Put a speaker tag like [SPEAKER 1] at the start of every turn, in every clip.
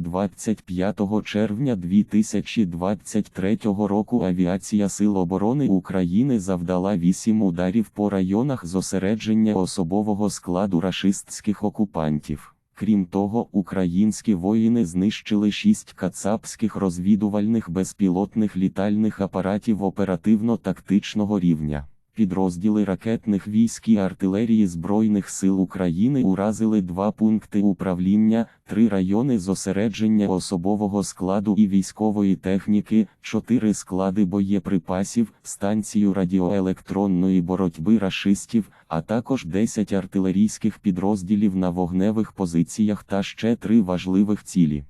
[SPEAKER 1] 25 червня 2023 року авіація Сил оборони України завдала 8 ударів по районах зосередження особового складу рашистських окупантів. Крім того, українські воїни знищили 6 кацапських розвідувальних безпілотних літальних апаратів оперативно-тактичного рівня. Підрозділи ракетних військ і артилерії Збройних сил України уразили два пункти управління, три райони зосередження особового складу і військової техніки, чотири склади боєприпасів, станцію радіоелектронної боротьби рашистів, а також 10 артилерійських підрозділів на вогневих позиціях та ще три важливих цілі.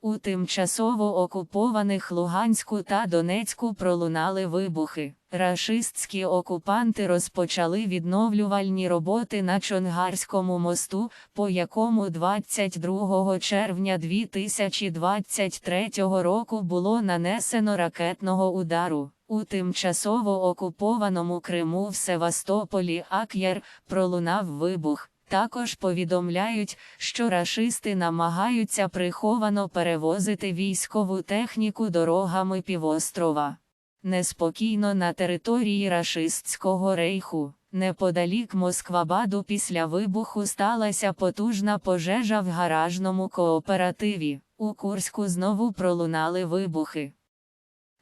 [SPEAKER 2] У тимчасово окупованих Луганську та Донецьку пролунали вибухи. Рашистські окупанти розпочали відновлювальні роботи на Чонгарському мосту, по якому 22 червня 2023 року було нанесено ракетного удару. У тимчасово окупованому Криму в Севастополі Ак'єр пролунав вибух. Також повідомляють, що рашисти намагаються приховано перевозити військову техніку дорогами півострова. Неспокійно на території рашистського рейху. Неподалік Москвабаду після вибуху сталася потужна пожежа в гаражному кооперативі. У Курську знову пролунали вибухи.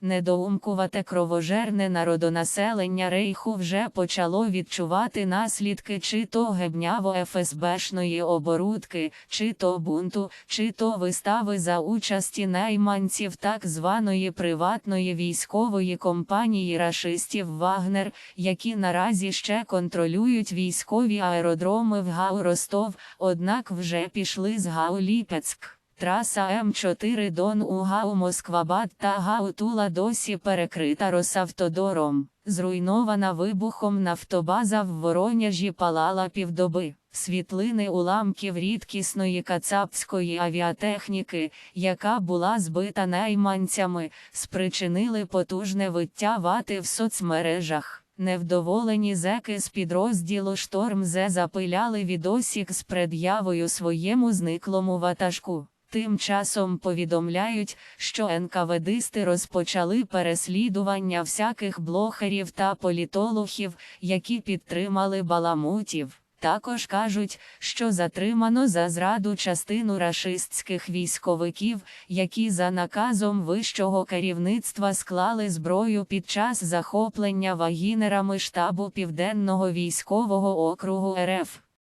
[SPEAKER 2] Недоумкувате кровожерне народонаселення рейху вже почало відчувати наслідки чи то гебняво ФСБшної оборудки, чи то бунту, чи то вистави за участі найманців так званої приватної військової компанії рашистів Вагнер, які наразі ще контролюють військові аеродроми в Гау Ростов, однак вже пішли з Гау Ліпецьк. Траса М4 Дон у Гау Москвабад та Гау Тула досі перекрита Росавтодором. Зруйнована вибухом нафтобаза в Воронежі палала півдоби. Світлини уламків рідкісної кацапської авіатехніки, яка була збита найманцями, спричинили потужне виття вати в соцмережах. Невдоволені зеки з підрозділу Шторм Зе запиляли відосік з пред'явою своєму зниклому ватажку. Тим часом повідомляють, що НКВДисти розпочали переслідування всяких блогерів та політологів, які підтримали баламутів. Також кажуть, що затримано за зраду частину рашистських військовиків, які за наказом вищого керівництва склали зброю під час захоплення вагінерами штабу Південного військового округу РФ.